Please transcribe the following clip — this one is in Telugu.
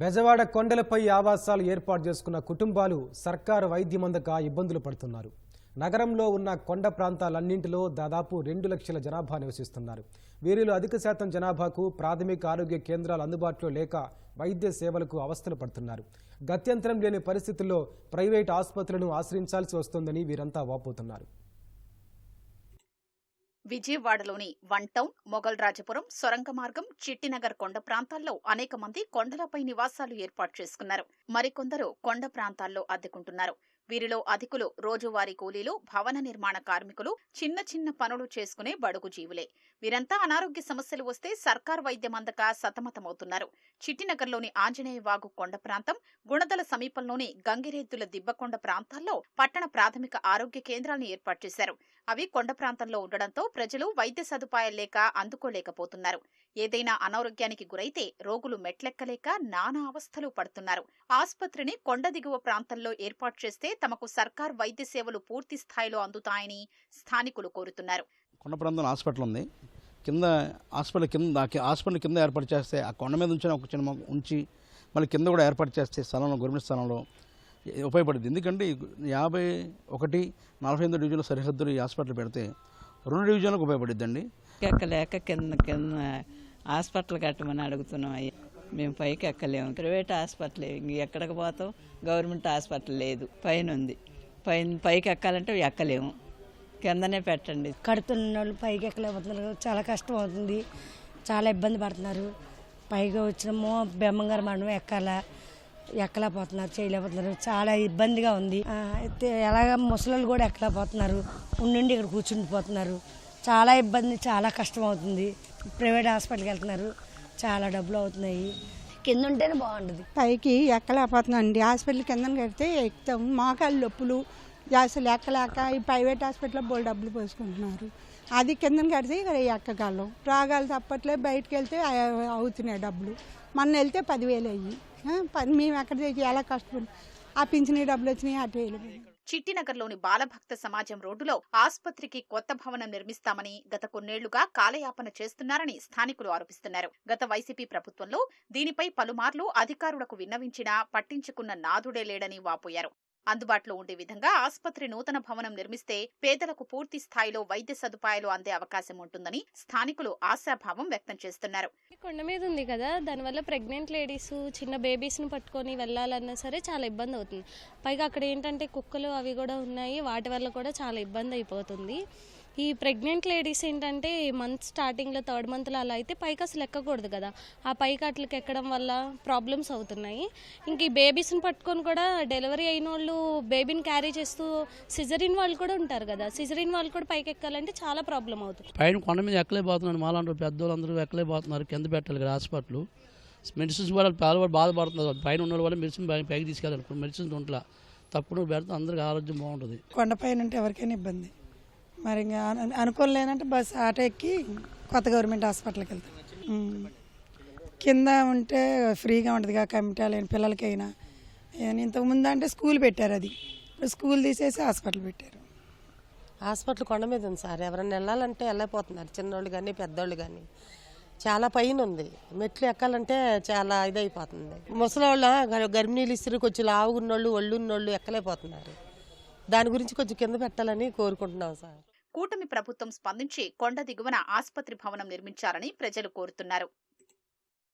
బెజవాడ కొండలపై ఆవాసాలు ఏర్పాటు చేసుకున్న కుటుంబాలు సర్కారు వైద్యమందక ఇబ్బందులు పడుతున్నారు. నగరంలో ఉన్న కొండ ప్రాంతాలన్నింటిలో దాదాపు రెండు లక్షల జనాభా నివసిస్తున్నారు. వీరిలో అధిక శాతం జనాభాకు ప్రాథమిక ఆరోగ్య కేంద్రాలు అందుబాటులో లేక వైద్య సేవలకు అవస్థలు పడుతున్నారు. గత్యంతరం లేని పరిస్థితుల్లో ప్రైవేట్ ఆసుపత్రులను ఆశ్రయించాల్సి వస్తోందని వీరంతా వాపోతున్నారు. విజయవాడలోని వన్ టౌన్ మొగల్ రాజపురం సొరంగ మార్గం చిట్టినగర్ కొండ ప్రాంతాల్లో అనేక మంది కొండలపై నివాసాలు ఏర్పాటు చేసుకున్నారు. మరికొందరు కొండ ప్రాంతాల్లో అద్దెకుంటున్నారు. వీరిలో అధికులు రోజువారీ కూలీలు భవన నిర్మాణ కార్మికులు చిన్న చిన్న పనులు చేసుకునే బడుగు జీవులే. వీరంతా అనారోగ్య సమస్యలు వస్తే సర్కార్ వైద్యం అందక సతమతమవుతున్నారు. చిట్టినగర్లోని ఆంజనేయ వాగు కొండ ప్రాంతం గుణదల సమీపంలోని గంగిరెద్దుల దిబ్బకొండ ప్రాంతాల్లో పట్టణ ప్రాథమిక ఆరోగ్య కేంద్రాలను ఏర్పాటు చేశారు. అవి కొండ ప్రాంతంలో ఉండడంతో ప్రజలు వైద్య సదుపాయాలు లేక అందుకోలేకపోతున్నారు. ఏదైనా అనారోగ్యానికి గురైతే రోగులు మెట్లెక్కలేక నానా అవస్థలు పడుతున్నారు. ఆసుపత్రిని కొండ దిగువ ప్రాంతంలో ఏర్పాటు చేస్తే తమకు సర్కార్ వైద్య సేవలు పూర్తి స్థాయిలో అందుతాయని స్థానికులు కోరుతున్నారు. కొండ ప్రాంతంలో హాస్పిటల్ ఉంది. కింద హాస్పిటల్ కింద హాస్పిటల్ కింద ఏర్పాటు చేస్తే ఆ కొండ మీద ఉంచిన ఒక చిన్న ఉంచి మళ్ళీ కింద కూడా ఏర్పాటు చేస్తే స్థలంలో గవర్నమెంట్ స్థలంలో ఉపయోగపడుతుంది. ఎందుకంటే యాభై ఒకటి నలభై ఎనిమిది డివిజన్ల సరిహద్దులు ఈ హాస్పిటల్ పెడితే రెండు డివిజన్లకు ఉపయోగపడుద్దండి. ఎక్కలేక కింద కింద హాస్పిటల్ కట్టమని అడుగుతున్నాం అయ్యా. మేము పైకి ఎక్కలేము. ప్రైవేట్ హాస్పిటల్ ఎక్కడికి పోతాం? గవర్నమెంట్ హాస్పిటల్ లేదు. పైన ఉంది. పైన పైకి ఎక్కాలంటే ఎక్కలేము. కిందనే పెట్టండి. కడుతున్న వాళ్ళు పైకి ఎక్కలేకపోతున్నారు. చాలా కష్టం అవుతుంది. చాలా ఇబ్బంది పడుతున్నారు. పైగా వచ్చినమో బెమ్మంగారు మనం ఎక్కాల ఎక్కలేకపోతున్నారు చేయలేకపోతున్నారు. చాలా ఇబ్బందిగా ఉంది. అయితే ఎలాగ ముసలోళ్ళు కూడా ఎక్కలేకపోతున్నారు. ఉండి ఇక్కడ కూర్చుండిపోతున్నారు. చాలా ఇబ్బంది చాలా కష్టం అవుతుంది. ప్రైవేట్ హాస్పిటల్కి వెళ్తున్నారు. చాలా డబ్బులు అవుతున్నాయి. కింద ఉంటేనే బాగుంటుంది పైకి ఎక్కలేకపోతున్నాండి హాస్పిటల్ కింద కడితే ఎక్కుతాం. మోకాళ్ళ నొప్పులు అసలు ఎక్కలేక ఈ ప్రైవేట్ హాస్పిటల్లో బోల్ డబ్బులు పోసుకుంటున్నారు. అది కింద కడితే ఇక్కడ ఎక్కగలం. రాగాలు తప్పట్లే బయటకు వెళ్తే అవుతున్నాయి డబ్బులు. మొన్న వెళ్తే పదివేలు అయ్యి. ఆ, మేము ఎక్కడ తెచ్చి ఎలా కష్టపడి ఆ పింఛనీ డబ్బులు వచ్చినాయి అటు వెళ్ళిపోయి చిట్టినగర్లోని బాలభక్త సమాజం రోడ్డులో ఆసుపత్రికి కొత్త భవనం నిర్మిస్తామని గత కొన్నేళ్ళుగా కాలయాపన చేస్తున్నారని స్థానికులు ఆరోపిస్తున్నారు. గత వైసీపీ ప్రభుత్వంలో దీనిపై పలుమార్లు అధికారులకు విన్నవించినా పట్టించుకున్న నాదుడే లేడని వాపోయారు. అందుబాటులో ఉండే విధంగా ఆసుపత్రి నూతన భవనం నిర్మిస్తే పేదలకు పూర్తి స్థాయిలో వైద్య సదుపాయాలు అందే అవకాశం ఉంటుందని స్థానికులు ఆశాభావం వ్యక్తం చేస్తున్నారు. కొండ మీద ఉంది కదా దానివల్ల ప్రెగ్నెంట్ లేడీస్ చిన్న బేబీస్ని పట్టుకొని వెళ్ళాలన్నా సరే చాలా ఇబ్బంది అవుతుంది. పైగా అక్కడ ఏంటంటే కుక్కలు అవి కూడా ఉన్నాయి వాటి వల్ల కూడా చాలా ఇబ్బంది అయిపోతుంది. ఈ ప్రెగ్నెంట్ లేడీస్ ఏంటంటే మంత్ స్టార్టింగ్లో థర్డ్ మంత్లో అలా అయితే పైకి అసలు ఎక్కకూడదు కదా. ఆ పైకి అట్లకి ఎక్కడం వల్ల ప్రాబ్లమ్స్ అవుతున్నాయి. ఇంక ఈ బేబీస్ని పట్టుకొని కూడా డెలివరీ అయిన వాళ్ళు బేబీని క్యారీ చేస్తూ సిజరిన్ వాళ్ళు కూడా ఉంటారు కదా. సిజరిన్ వాళ్ళు కూడా పైకి ఎక్కాలంటే చాలా ప్రాబ్లం అవుతుంది. పైన కొండ మీద ఎక్కలేకపోతున్నాను మాలాంటి పెద్దోళ్ళు అందరూ ఎక్కలేకపోతున్నారు. కింద పెట్టాలి కదా హాస్పిటల్. మెడిసిన్స్ కూడా పేదవాళ్ళు బాధపడుతున్నారు. పైన ఉన్న వాళ్ళు మెడిసిన్ పైకి తీసుకెళ్ళాలి. మెడిసిన్స్ ఉంట్లా. తప్పుడు పెడితే అందరికి ఆరోగ్యం బాగుంటుంది. కొండపైన ఉంటే ఎవరికైనా ఇబ్బంది. మరి ఇంకా అను- అనుకూలం లేదంటే బస్ ఆటో ఎక్కి కొత్త గవర్నమెంట్ హాస్పిటల్కి వెళ్తాం కింద ఉంటే ఫ్రీగా ఉంటుంది కదా కమిటాలు పిల్లలకైనా. ఏదైనా ఇంతకు ముందు అంటే స్కూల్ పెట్టారు అది. ఇప్పుడు స్కూల్ తీసేసి హాస్పిటల్ పెట్టారు. హాస్పిటల్ కొండ మీద ఉంది సార్. ఎవరైనా వెళ్ళాలంటే వెళ్ళిపోతున్నారు చిన్నోళ్ళు కానీ పెద్దోళ్ళు కానీ చాలా పైన ఉంది. మెట్లు ఎక్కాలంటే చాలా ఇదైపోతుంది. ముసలోళ్ళ గర్భిణీలు ఇస్త్రీ కొంచెం లావుగున్నోళ్ళు ఒళ్ళున్నోళ్ళు ఎక్కలేకపోతున్నారు. దాని గురించి కొంచెం కింద పెట్టాలని కోరుకుంటున్నాం సార్. కూటమి ప్రభుత్వం స్పందించి కొండ దిగువన ఆసుపత్రి భవనం నిర్మించాలని ప్రజలు కోరుతున్నారు.